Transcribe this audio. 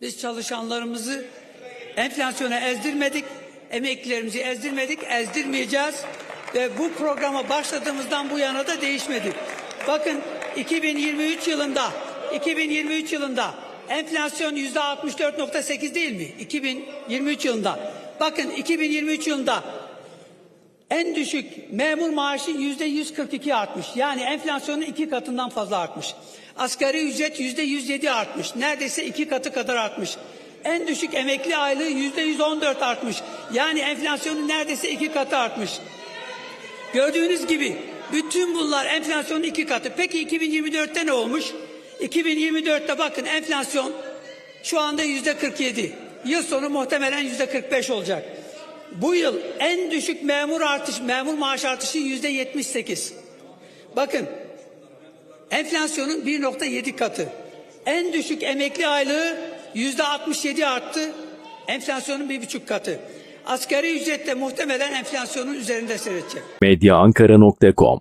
Biz çalışanlarımızı enflasyona ezdirmedik, emeklilerimizi ezdirmedik, ezdirmeyeceğiz ve bu programa başladığımızdan bu yana da değişmedi. Bakın 2023 yılında 2023 yılında enflasyon yüzde 64.8 değil mi? 2023 yılında. Bakın 2023 yılında en düşük memur maaşı yüzde 142 artmış. Yani enflasyonun iki katından fazla artmış. Asgari ücret yüzde 107 artmış. Neredeyse iki katı kadar artmış. En düşük emekli aylığı yüzde 114 artmış. Yani enflasyonun neredeyse iki katı artmış. Gördüğünüz gibi bütün bunlar enflasyonun iki katı. Peki 2024'te ne olmuş? 2024'te bakın enflasyon şu anda yüzde 47. Yıl sonu muhtemelen yüzde 45 olacak. Bu yıl en düşük memur artış, memur maaş artışı yüzde 78. Bakın enflasyonun 1.7 katı. En düşük emekli aylığı yüzde 67 arttı. Enflasyonun bir buçuk katı. Asgari ücrette muhtemelen enflasyonun üzerinde seyredecek. medyaankara.com